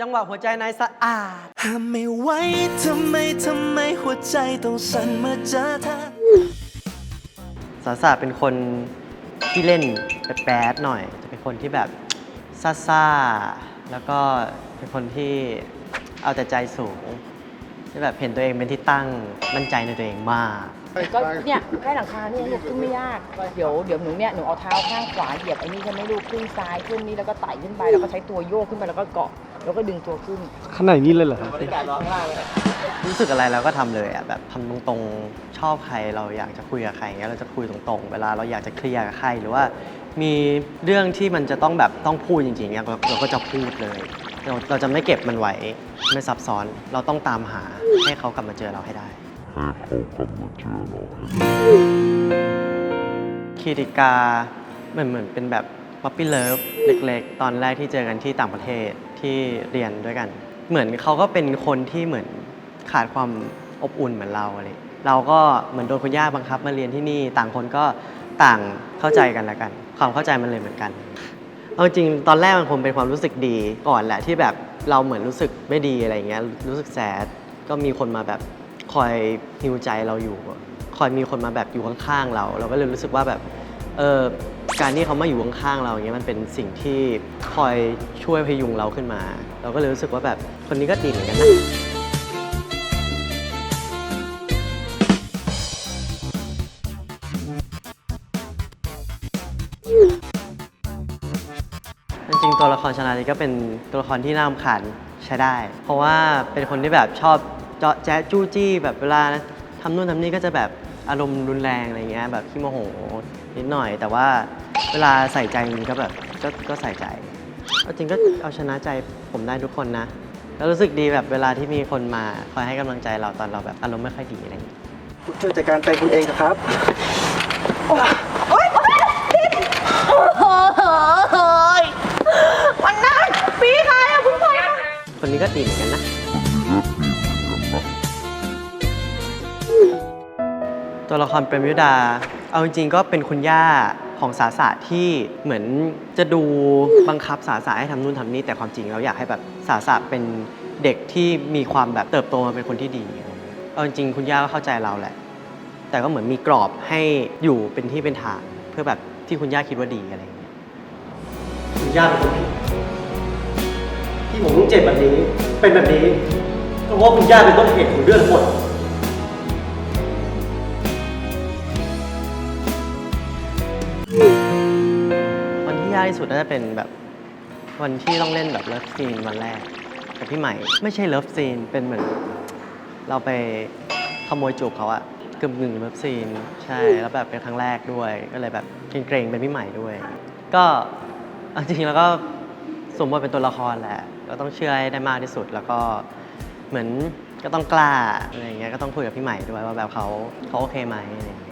จังหวะหัวใจนายสะอาดห้ามไม่ไหวทำไมทำไมหัวใจต้องสั่นเมื่อเจอเธอสาสาเป็นคนที่เล่นแป๊ดๆหน่อย จะเป็นคนที่แบบซ่าๆ แล้วก็เป็นคนที่เอาแต่ใจสูงที่แบบเห็นตัวเองเป็นที่ตั้งมั่นใจในตัวเองมาก ก็เนี่ยแค่หลังคาเนี่ยลูกขึ้นไม่ยาก เดี๋ยวเดี๋ยวหนูเนี่ยหนูเอาเท้าข้างขวาเหยียบไอ้นี่ใช่ไหมลูกขึ้นซ้ายขึ้นนี่แล้วก็ไต่ขึ้นไปแล้วก็ใช้ตัวโยกขึ้นไปแล้วก็เกาะแล้วก็ดึงตัวขึ้น ขนาดนี้เลยเหรอครับรู้สึกอะไรเราก็ทำเลยอะแบบทำตรงๆชอบใครเราอยากจะคุยกับใครอย่างเงี้ยเราจะคุยตรงๆ เวลาเราอยากจะเคลียร์กับใครหรือว่า มีเรื่องที่มันจะต้องแบบต้องพูดจริงๆเนี่ยเราเราก็จะพูดเลยเราเราจะไม่เก็บมันไว้ไม่ซับซ้อนเราต้องตามหาให้เขากลับมาเจอเราให้ได้ คีติกาเหมือนเหมือนเป็นแบบป๊อปปี้เลิฟเล็กๆ ตอนแรกที่เจอกันที่ต่างประเทศที่เรียนด้วยกัน เหมือนเขาก็เป็นคนที่เหมือนขาดความอบอุ่นเหมือนเราอะไรเราก็เหมือนโดนคุณย่าบังคับมาเรียนที่นี่ต่างคนก็ต่างเข้าใจกันล้วกัน ความเข้าใจมันเลยเหมือนกัน เอาจริงตอนแรกมันคงเป็นความรู้สึกดีก่อนแหละที่แบบเราเหมือนรู้สึกไม่ดีอะไรเงี้ยรู้สึกแสดก็มีคนมาแบบ คอยฮิวใจเราอยู่ คอยมีคนมาแบบอยู่ข้างๆเรา เราก็เลยรู้สึกว่าแบบเออการที่เขามาอยู่ข้างๆเราอย่างเงี้ยมันเป็นสิ่งที่คอยช่วยพยุงเราขึ้นมา เราก็เลยรู้สึกว่าแบบคนนี้ก็ดีเหมือนกันนะจริงตัวละครชนาลีก็เป็นตัวละครที่น่ารำคาญใช้ได้ เพราะว่าเป็นคนที่แบบชอบ เจาะแจ๊ะจู้จี้แบบเวลาทำนู่นทำนี่ก็จะแบบอารมณ์รุนแรงอะไรเงี้ยแบบขี้โมโหนิดหน่อย แต่ว่าเวลาใส่ใจจริงก็แบบก็ก็ใส่ใจเอาจริงก็เอาชนะใจผมได้ทุกคนนะ แล้วรู้สึกดีแบบเวลาที่มีคนมาคอยให้กำลังใจเราตอนเราแบบอารมณ์ไม่ค่อยดีอะไรอย่างเงี้ยช่วยจัดการแฟนคุณเองครับคนนี้ก็ดีเหมือนกันนะตััวละครเปรมยุดา เอาจริงๆก็เป็นคุณย่าของสาสะที่เหมือนจะดูบังคับสาสะให้ทำนู่นทำนี่แต่ความจริงเราอยากให้แบบสาสะเป็นเด็กที่มีความแบบเติบโตมาเป็นคนที่ดี เอาจริงๆคุณย่าก็เข้าใจเราแหละ แต่ก็เหมือนมีกรอบให้อยู่เป็นที่เป็นทางเพื่อแบบที่คุณย่าคิดว่าดีอะไรเงี้ยคุณย่าเป็นคนผิดที่ผมต้องเจ็บแบบนี้เป็นแบบนี้ก็เพราะว่าคุณย่าเป็นต้นเหตุของเรื่องทั้งหมดากที่สุดน่าจะเป็นแบบวันที่ต้องเล่นแบบเลิฟซีนวันแรกกับพี่ใหม่ไม่ใช่เลิฟซีนเป็นเหมือน เราไปขโมยจูบเขาอะกึ่งหนึ่งเลิฟซีนใช่แล้วแบบเป็นครั้งแรกด้วย ก็เลยแบบเกรงๆเป็นพี่ใหม่ด้วย ก็จริงๆแล้วก็สมมติเป็นตัวละครแหละก็ต้องเชื่อให้ได้มากที่สุดแล้วก็เหมือนก็ต้องกล้าอะไรอย่างเงี้ยก็ต้องคุยกับพี่ใหม่ด้วยว่าแบบเขาเขาโอเคไหมอะไรอย่างเงี้ย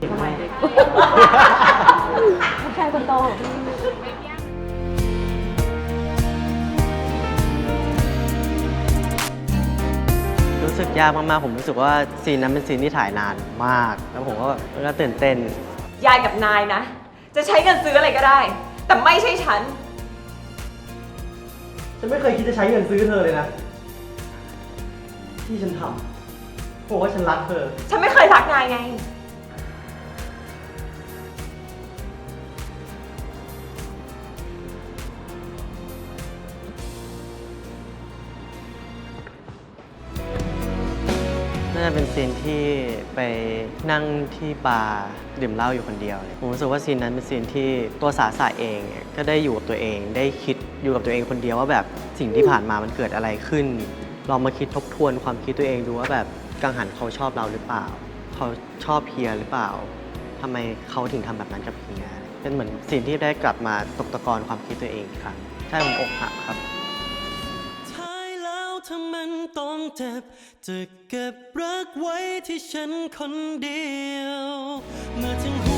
ผู้ชายคนโตรู้สึกยากมากๆ ผมรู้สึกว่าซีนนั้นเป็นซีนที่ถ่ายนานมาก แล้วผมก็แบบก็ตื่นเต้น ยายกับนายนะ จะใช้เงินซื้ออะไรก็ได้ แต่ไม่ใช่ฉัน ฉันไม่เคยคิดจะใช้เงินซื้อเธอเลยนะ ที่ฉันทำเพราะว่าฉันรักเธอ ฉันไม่เคยรักนายไง จะเป็นซีนที่ไปนั่งที่บาร์ดื่มเหล้าอยู่คนเดียวเลยผมรู้สึกว่าซีนนั้นเป็นซีนที่ตัวสาสะเองก็ได้อยู่กับตัวเอง ได้คิดอยู่กับตัวเองคนเดียวว่าแบบสิ่งที่ผ่านมามันเกิดอะไรขึ้น ลองมาคิดทบทวนความคิดตัวเองดูว่าแบบกังหันเขาชอบเราหรือเปล่า เขาชอบเฮียหรือเปล่าทำไมเขาถึงทำแบบนั้นกับเฮียเป็นเหมือนสิ่งที่ได้กลับมาตกตะกอนความคิดตัวเองอีกครั้งใช่ผมอกหักครับ ถ้ามันต้องเจ็บ จะเก็บรักไว้ที่ฉันคนเดียว เมื่อถึง